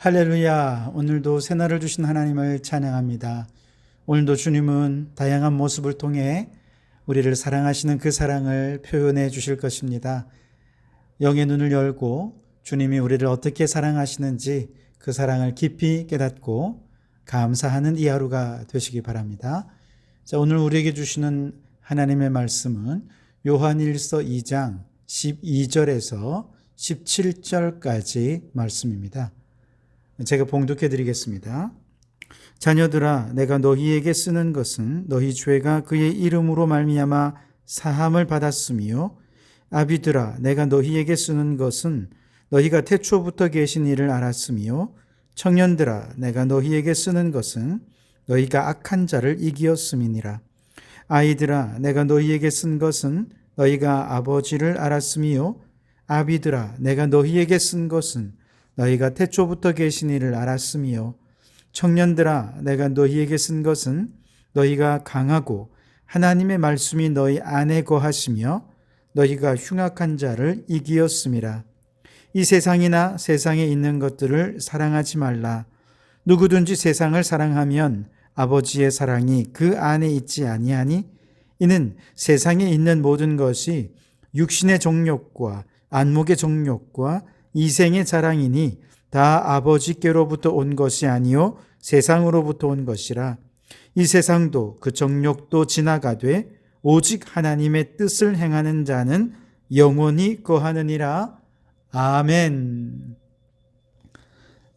할렐루야. 오늘도 새날을 주신 하나님을 찬양합니다. 오늘도 주님은 다양한 모습을 통해 우리를 사랑하시는 그 사랑을 표현해 주실 것입니다. 영의 눈을 열고 주님이 우리를 어떻게 사랑하시는지 그 사랑을 깊이 깨닫고 감사하는 이 하루가 되시기 바랍니다. 자, 오늘 우리에게 주시는 하나님의 말씀은 요한일서 2장 12절에서 17절까지 말씀입니다. 제가 봉독해 드리겠습니다. 자녀들아 내가 너희에게 쓰는 것은 너희 죄가 그의 이름으로 말미암아 사함을 받았으며 아비들아 내가 너희에게 쓰는 것은 너희가 태초부터 계신 이를 알았으며 청년들아 내가 너희에게 쓰는 것은 너희가 악한 자를 이기었음이니라 아이들아 내가 너희에게 쓴 것은 너희가 아버지를 알았으며 아비들아 내가 너희에게 쓴 것은 너희가 태초부터 계신 이를 알았으며 청년들아 내가 너희에게 쓴 것은 너희가 강하고 하나님의 말씀이 너희 안에 거하시며 너희가 흉악한 자를 이기었음이라. 이 세상이나 세상에 있는 것들을 사랑하지 말라. 누구든지 세상을 사랑하면 아버지의 사랑이 그 안에 있지 아니하니 이는 세상에 있는 모든 것이 육신의 정욕과 안목의 정욕과 이생의 자랑이니 다 아버지께로부터 온 것이 아니요 세상으로부터 온 것이라 이 세상도 그 정욕도 지나가되 오직 하나님의 뜻을 행하는 자는 영원히 거하느니라 아멘.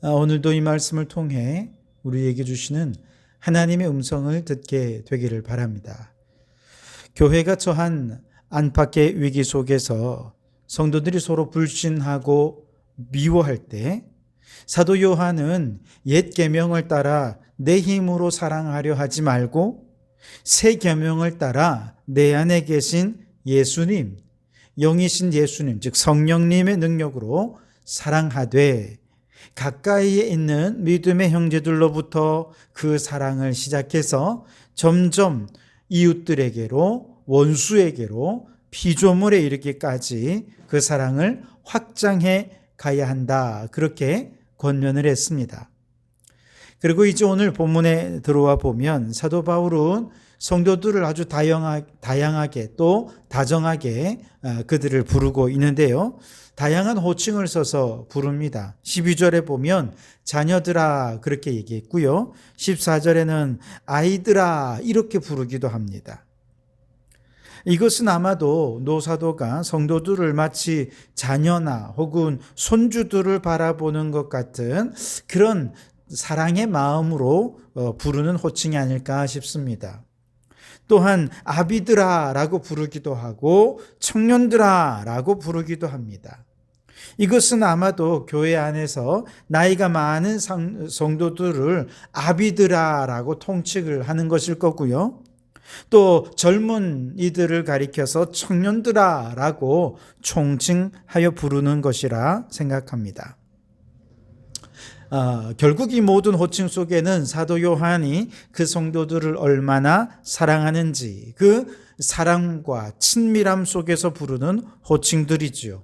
아, 오늘도 이 말씀을 통해 우리에게 주시는 하나님의 음성을 듣게 되기를 바랍니다. 교회가 처한 안팎의 위기 속에서 성도들이 서로 불신하고 미워할 때 사도 요한은 옛 계명을 따라 내 힘으로 사랑하려 하지 말고 새 계명을 따라 내 안에 계신 예수님, 영이신 예수님, 즉 성령님의 능력으로 사랑하되 가까이에 있는 믿음의 형제들로부터 그 사랑을 시작해서 점점 이웃들에게로 원수에게로 피조물에 이르기까지 그 사랑을 확장해 가야 한다. 그렇게 권면을 했습니다. 그리고 이제 오늘 본문에 들어와 보면 사도 바울은 성도들을 아주 다양하게 또 다정하게 그들을 부르고 있는데요. 다양한 호칭을 써서 부릅니다. 12절에 보면 자녀들아 그렇게 얘기했고요. 14절에는 아이들아 이렇게 부르기도 합니다. 이것은 아마도 노사도가 성도들을 마치 자녀나 혹은 손주들을 바라보는 것 같은 그런 사랑의 마음으로 부르는 호칭이 아닐까 싶습니다. 또한 아비들아라고 부르기도 하고 청년들아라고 부르기도 합니다. 이것은 아마도 교회 안에서 나이가 많은 성도들을 아비들아라고 통칭을 하는 것일 거고요. 또 젊은 이들을 가리켜서 청년들아 라고 총칭하여 부르는 것이라 생각합니다. 어, 결국 이 모든 호칭 속에는 사도 요한이 그 성도들을 얼마나 사랑하는지 그 사랑과 친밀함 속에서 부르는 호칭들이지요.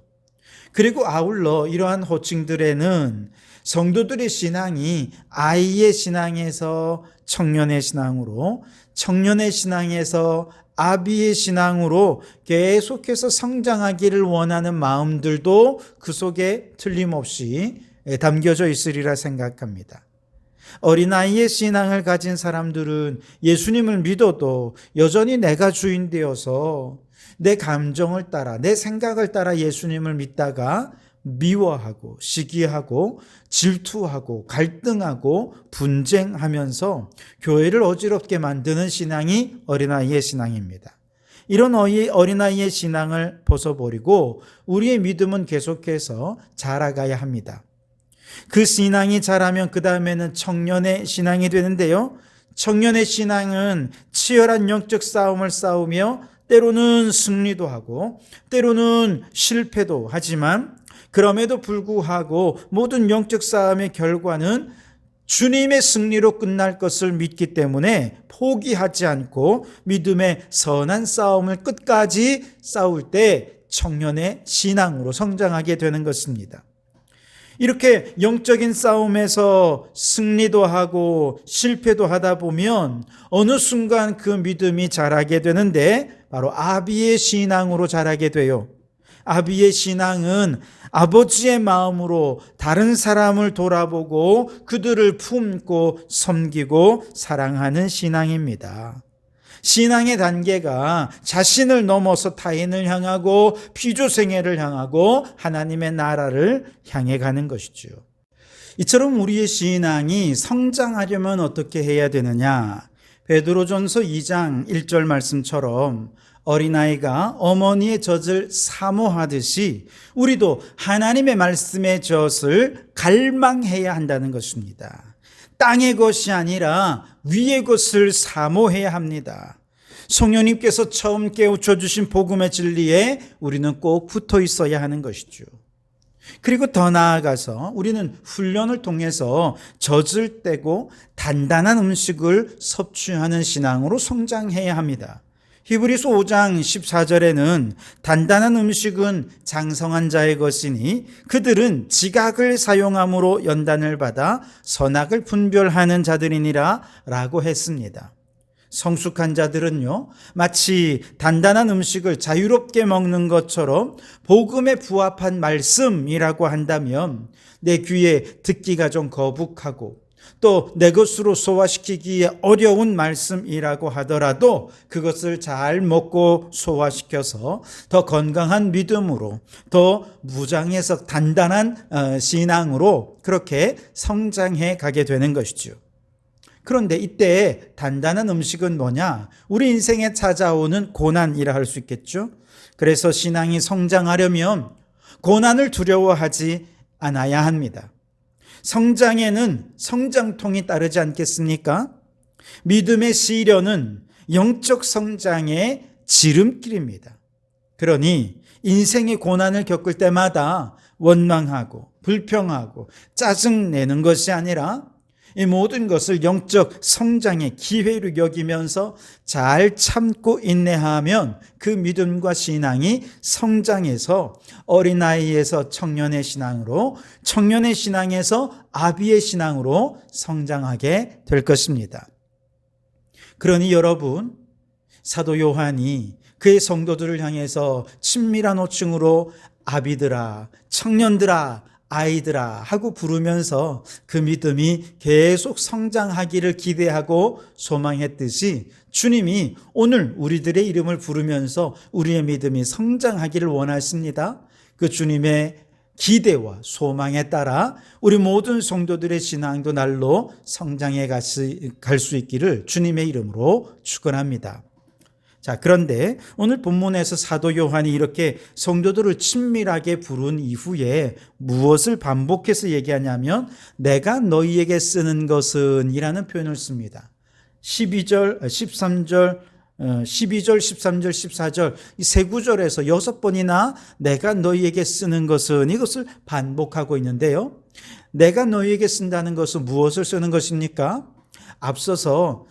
그리고 아울러 이러한 호칭들에는 성도들의 신앙이 아이의 신앙에서 청년의 신앙으로, 청년의 신앙에서 아비의 신앙으로 계속해서 성장하기를 원하는 마음들도 그 속에 틀림없이 담겨져 있으리라 생각합니다. 어린아이의 신앙을 가진 사람들은 예수님을 믿어도 여전히 내가 주인 되어서 내 감정을 따라, 내 생각을 따라 예수님을 믿다가 미워하고 시기하고 질투하고 갈등하고 분쟁하면서 교회를 어지럽게 만드는 신앙이 어린아이의 신앙입니다. 이런 어린아이의 신앙을 벗어버리고 우리의 믿음은 계속해서 자라가야 합니다. 그 신앙이 자라면 그 다음에는 청년의 신앙이 되는데요. 청년의 신앙은 치열한 영적 싸움을 싸우며 때로는 승리도 하고 때로는 실패도 하지만 그럼에도 불구하고 모든 영적 싸움의 결과는 주님의 승리로 끝날 것을 믿기 때문에 포기하지 않고 믿음의 선한 싸움을 끝까지 싸울 때 청년의 신앙으로 성장하게 되는 것입니다. 이렇게 영적인 싸움에서 승리도 하고 실패도 하다 보면 어느 순간 그 믿음이 자라게 되는데 바로 아비의 신앙으로 자라게 돼요. 아비의 신앙은 아버지의 마음으로 다른 사람을 돌아보고 그들을 품고 섬기고 사랑하는 신앙입니다. 신앙의 단계가 자신을 넘어서 타인을 향하고 피조생애를 향하고 하나님의 나라를 향해 가는 것이죠. 이처럼 우리의 신앙이 성장하려면 어떻게 해야 되느냐? 베드로전서 2장 1절 말씀처럼 어린아이가 어머니의 젖을 사모하듯이 우리도 하나님의 말씀의 젖을 갈망해야 한다는 것입니다. 땅의 것이 아니라 위의 것을 사모해야 합니다. 성령님께서 처음 깨우쳐 주신 복음의 진리에 우리는 꼭 붙어 있어야 하는 것이죠. 그리고 더 나아가서 우리는 훈련을 통해서 젖을 떼고 단단한 음식을 섭취하는 신앙으로 성장해야 합니다. 히브리서 5장 14절에는 단단한 음식은 장성한 자의 것이니 그들은 지각을 사용함으로 연단을 받아 선악을 분별하는 자들이니라 라고 했습니다. 성숙한 자들은요, 마치 단단한 음식을 자유롭게 먹는 것처럼 복음에 부합한 말씀이라고 한다면 내 귀에 듣기가 좀 거북하고 또 내 것으로 소화시키기에 어려운 말씀이라고 하더라도 그것을 잘 먹고 소화시켜서 더 건강한 믿음으로 더 무장해서 단단한 어, 신앙으로 그렇게 성장해 가게 되는 것이죠. 그런데 이때 단단한 음식은 뭐냐? 우리 인생에 찾아오는 고난이라 할 수 있겠죠? 그래서 신앙이 성장하려면 고난을 두려워하지 않아야 합니다. 성장에는 성장통이 따르지 않겠습니까? 믿음의 시련은 영적 성장의 지름길입니다. 그러니 인생의 고난을 겪을 때마다 원망하고 불평하고 짜증내는 것이 아니라 이 모든 것을 영적 성장의 기회로 여기면서 잘 참고 인내하면 그 믿음과 신앙이 성장해서 어린아이에서 청년의 신앙으로 청년의 신앙에서 아비의 신앙으로 성장하게 될 것입니다. 그러니 여러분, 사도 요한이 그의 성도들을 향해서 친밀한 호칭으로 아비들아, 청년들아, 아이들아 하고 부르면서 그 믿음이 계속 성장하기를 기대하고 소망했듯이 주님이 오늘 우리들의 이름을 부르면서 우리의 믿음이 성장하기를 원하십니다. 그 주님의 기대와 소망에 따라 우리 모든 성도들의 신앙도 날로 성장해 갈 수 있기를 주님의 이름으로 축원합니다. 자, 그런데 오늘 본문에서 사도 요한이 이렇게 성도들을 친밀하게 부른 이후에 무엇을 반복해서 얘기하냐면 내가 너희에게 쓰는 것은 이라는 표현을 씁니다. 12절, 13절, 12절, 13절, 14절 이 세 구절에서 여섯 번이나 내가 너희에게 쓰는 것은 이것을 반복하고 있는데요. 내가 너희에게 쓴다는 것은 무엇을 쓰는 것입니까? 앞서서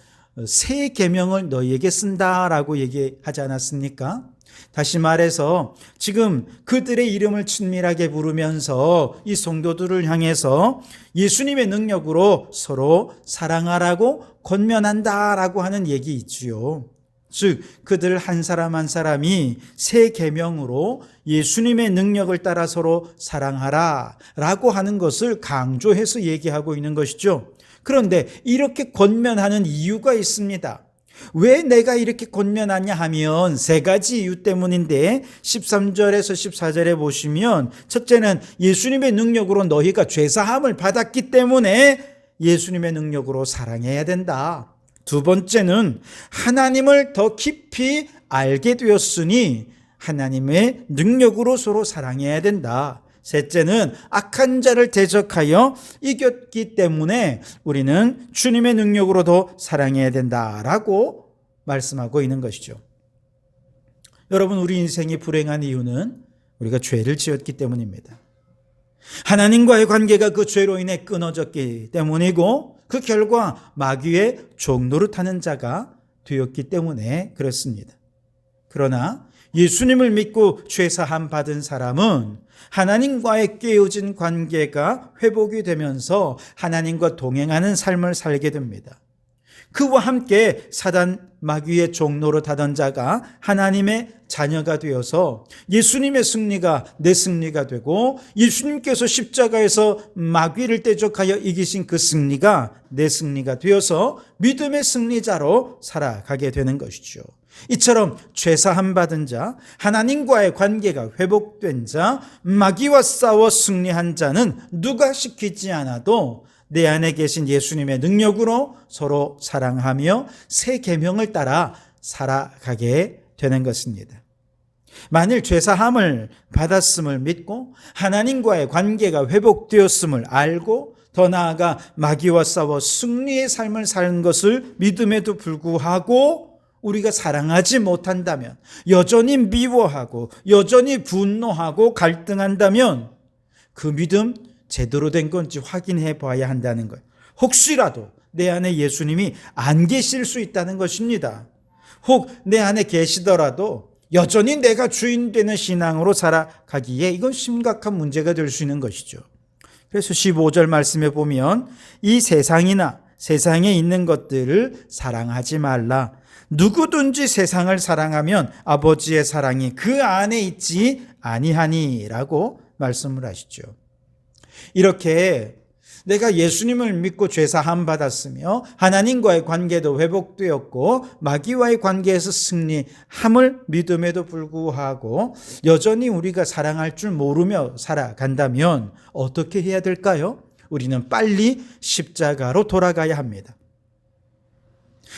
새 계명을 너희에게 쓴다라고 얘기하지 않았습니까? 다시 말해서 지금 그들의 이름을 친밀하게 부르면서 이 성도들을 향해서 예수님의 능력으로 서로 사랑하라고 권면한다라고 하는 얘기 있지요. 즉 그들 한 사람 한 사람이 새 계명으로 예수님의 능력을 따라 서로 사랑하라라고 하는 것을 강조해서 얘기하고 있는 것이죠. 그런데 이렇게 권면하는 이유가 있습니다. 왜 내가 이렇게 권면하냐 하면 세 가지 이유 때문인데 13절에서 14절에 보시면 첫째는 예수님의 능력으로 너희가 죄사함을 받았기 때문에 예수님의 능력으로 사랑해야 된다. 두 번째는 하나님을 더 깊이 알게 되었으니 하나님의 능력으로 서로 사랑해야 된다. 셋째는 악한 자를 대적하여 이겼기 때문에 우리는 주님의 능력으로도 사랑해야 된다라고 말씀하고 있는 것이죠. 여러분, 우리 인생이 불행한 이유는 우리가 죄를 지었기 때문입니다. 하나님과의 관계가 그 죄로 인해 끊어졌기 때문이고 그 결과 마귀의 종노릇하는 자가 되었기 때문에 그렇습니다. 그러나 예수님을 믿고 죄사함 받은 사람은 하나님과의 깨어진 관계가 회복이 되면서 하나님과 동행하는 삶을 살게 됩니다. 그와 함께 사단 마귀의 종로로 타던 자가 하나님의 자녀가 되어서 예수님의 승리가 내 승리가 되고 예수님께서 십자가에서 마귀를 대적하여 이기신 그 승리가 내 승리가 되어서 믿음의 승리자로 살아가게 되는 것이죠. 이처럼 죄사함 받은 자, 하나님과의 관계가 회복된 자, 마귀와 싸워 승리한 자는 누가 시키지 않아도 내 안에 계신 예수님의 능력으로 서로 사랑하며 새 계명을 따라 살아가게 되는 것입니다. 만일 죄사함을 받았음을 믿고 하나님과의 관계가 회복되었음을 알고 더 나아가 마귀와 싸워 승리의 삶을 사는 것을 믿음에도 불구하고 우리가 사랑하지 못한다면 여전히 미워하고 여전히 분노하고 갈등한다면 그 믿음 제대로 된 건지 확인해 봐야 한다는 거예요. 혹시라도 내 안에 예수님이 안 계실 수 있다는 것입니다. 혹 내 안에 계시더라도 여전히 내가 주인 되는 신앙으로 살아가기에 이건 심각한 문제가 될 수 있는 것이죠. 그래서 15절 말씀에 보면 이 세상이나 세상에 있는 것들을 사랑하지 말라. 누구든지 세상을 사랑하면 아버지의 사랑이 그 안에 있지 아니하니라고 말씀을 하시죠. 이렇게 내가 예수님을 믿고 죄사함 받았으며 하나님과의 관계도 회복되었고 마귀와의 관계에서 승리함을 믿음에도 불구하고 여전히 우리가 사랑할 줄 모르며 살아간다면 어떻게 해야 될까요? 우리는 빨리 십자가로 돌아가야 합니다.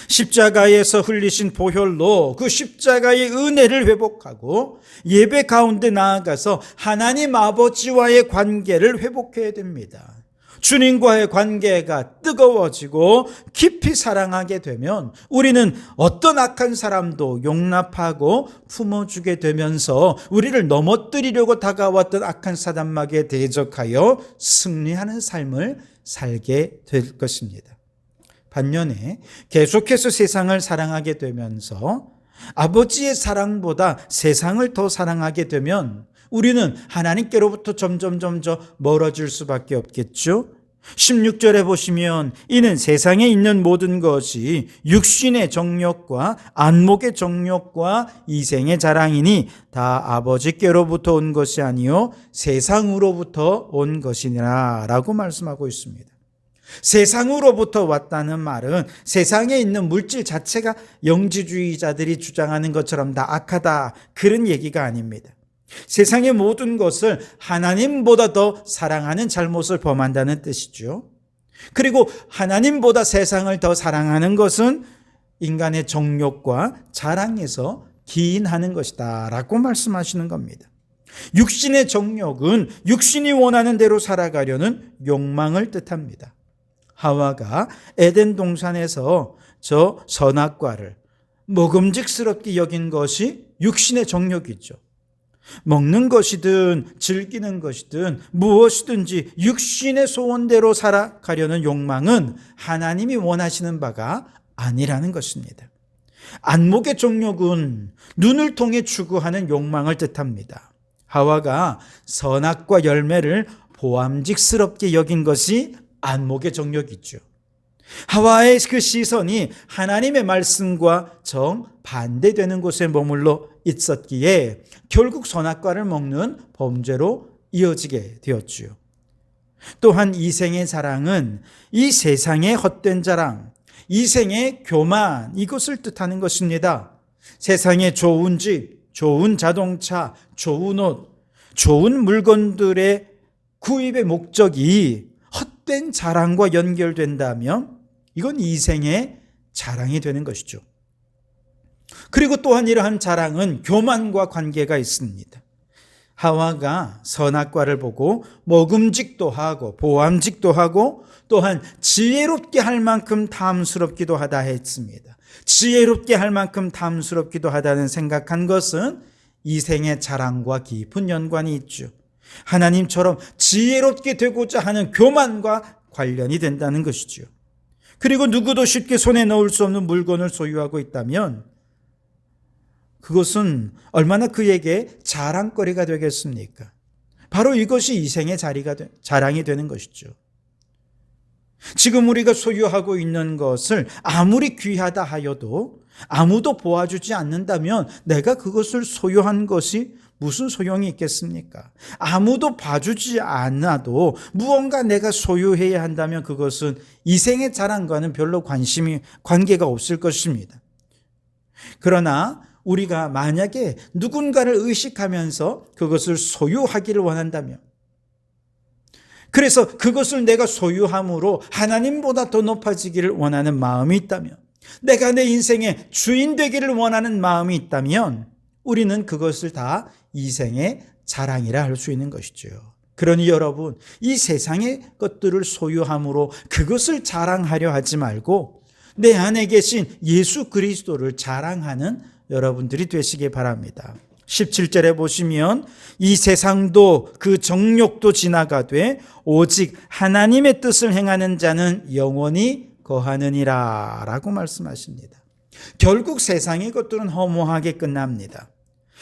십자가에서 흘리신 보혈로 그 십자가의 은혜를 회복하고 예배 가운데 나아가서 하나님 아버지와의 관계를 회복해야 됩니다. 주님과의 관계가 뜨거워지고 깊이 사랑하게 되면 우리는 어떤 악한 사람도 용납하고 품어주게 되면서 우리를 넘어뜨리려고 다가왔던 악한 사단막에 대적하여 승리하는 삶을 살게 될 것입니다. 반면에 계속해서 세상을 사랑하게 되면서 아버지의 사랑보다 세상을 더 사랑하게 되면 우리는 하나님께로부터 점점 점점 멀어질 수밖에 없겠죠. 16절에 보시면 이는 세상에 있는 모든 것이 육신의 정욕과 안목의 정욕과 이생의 자랑이니 다 아버지께로부터 온 것이 아니요 세상으로부터 온 것이니라라고 말씀하고 있습니다. 세상으로부터 왔다는 말은 세상에 있는 물질 자체가 영지주의자들이 주장하는 것처럼 다 악하다 그런 얘기가 아닙니다. 세상의 모든 것을 하나님보다 더 사랑하는 잘못을 범한다는 뜻이죠. 그리고 하나님보다 세상을 더 사랑하는 것은 인간의 정욕과 자랑에서 기인하는 것이다 라고 말씀하시는 겁니다. 육신의 정욕은 육신이 원하는 대로 살아가려는 욕망을 뜻합니다. 하와가 에덴 동산에서 저 선악과를 먹음직스럽게 여긴 것이 육신의 정욕이죠. 먹는 것이든 즐기는 것이든 무엇이든지 육신의 소원대로 살아가려는 욕망은 하나님이 원하시는 바가 아니라는 것입니다. 안목의 정욕은 눈을 통해 추구하는 욕망을 뜻합니다. 하와가 선악과 열매를 보암직스럽게 여긴 것이 안목의 정욕이죠. 하와의 그 시선이 하나님의 말씀과 정 반대되는 곳에 머물러 있었기에 결국 선악과를 먹는 범죄로 이어지게 되었지요. 또한 이생의 자랑은 이 세상의 헛된 자랑, 이생의 교만 이것을 뜻하는 것입니다. 세상의 좋은 집, 좋은 자동차, 좋은 옷, 좋은 물건들의 구입의 목적이 헛된 자랑과 연결된다면 이건 이생의 자랑이 되는 것이죠. 그리고 또한 이러한 자랑은 교만과 관계가 있습니다. 하와가 선악과를 보고 먹음직도 하고 보암직도 하고 또한 지혜롭게 할 만큼 탐스럽기도 하다 했습니다. 지혜롭게 할 만큼 탐스럽기도 하다는 생각한 것은 이생의 자랑과 깊은 연관이 있죠. 하나님처럼 지혜롭게 되고자 하는 교만과 관련이 된다는 것이죠. 그리고 누구도 쉽게 손에 넣을 수 없는 물건을 소유하고 있다면 그것은 얼마나 그에게 자랑거리가 되겠습니까? 바로 이것이 이생의 자리가 되, 자랑이 되는 것이죠. 지금 우리가 소유하고 있는 것을 아무리 귀하다 하여도 아무도 보아주지 않는다면 내가 그것을 소유한 것이 무슨 소용이 있겠습니까? 아무도 봐주지 않아도 무언가 내가 소유해야 한다면 그것은 이생의 자랑과는 별로 관심이, 관계가 없을 것입니다. 그러나 우리가 만약에 누군가를 의식하면서 그것을 소유하기를 원한다면 그래서 그것을 내가 소유함으로 하나님보다 더 높아지기를 원하는 마음이 있다면 내가 내 인생의 주인 되기를 원하는 마음이 있다면 우리는 그것을 다 이생의 자랑이라 할 수 있는 것이죠. 그러니 여러분, 이 세상의 것들을 소유함으로 그것을 자랑하려 하지 말고 내 안에 계신 예수 그리스도를 자랑하는 여러분들이 되시기 바랍니다. 17절에 보시면 이 세상도 그 정욕도 지나가되 오직 하나님의 뜻을 행하는 자는 영원히 거하느니라 라고 말씀하십니다. 결국 세상의 것들은 허무하게 끝납니다.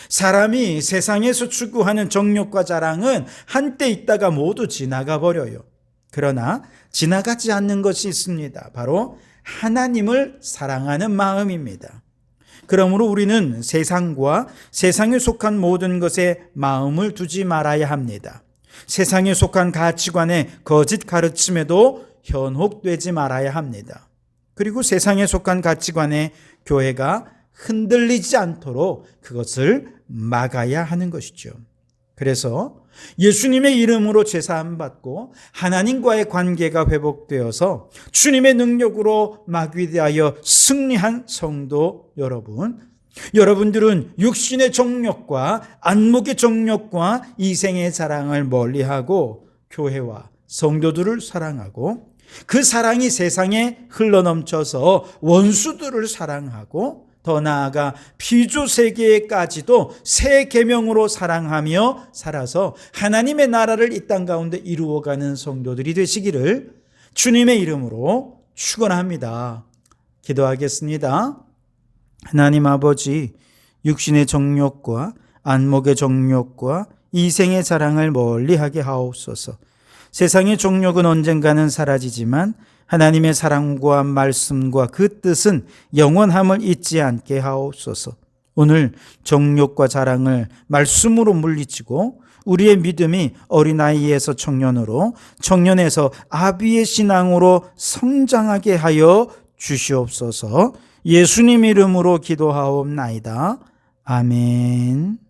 사람이 세상에서 추구하는 정욕과 자랑은 한때 있다가 모두 지나가 버려요. 그러나 지나가지 않는 것이 있습니다. 바로 하나님을 사랑하는 마음입니다. 그러므로 우리는 세상과 세상에 속한 모든 것에 마음을 두지 말아야 합니다. 세상에 속한 가치관의 거짓 가르침에도 현혹되지 말아야 합니다. 그리고 세상에 속한 가치관에 교회가 흔들리지 않도록 그것을 막아야 하는 것이죠. 그래서 예수님의 이름으로 제사함 받고 하나님과의 관계가 회복되어서 주님의 능력으로 마귀대하여 승리한 성도 여러분, 여러분들은 육신의 정욕과 안목의 정욕과 이생의 자랑을 멀리하고 교회와 성도들을 사랑하고 그 사랑이 세상에 흘러넘쳐서 원수들을 사랑하고 더 나아가 피조 세계까지도 새 계명으로 사랑하며 살아서 하나님의 나라를 이 땅 가운데 이루어가는 성도들이 되시기를 주님의 이름으로 축원합니다. 기도하겠습니다. 하나님 아버지 육신의 정욕과 안목의 정욕과 이생의 자랑을 멀리하게 하옵소서. 세상의 정욕은 언젠가는 사라지지만 하나님의 사랑과 말씀과 그 뜻은 영원함을 잊지 않게 하옵소서. 오늘 정욕과 자랑을 말씀으로 물리치고 우리의 믿음이 어린아이에서 청년으로 청년에서 아비의 신앙으로 성장하게 하여 주시옵소서. 예수님 이름으로 기도하옵나이다. 아멘.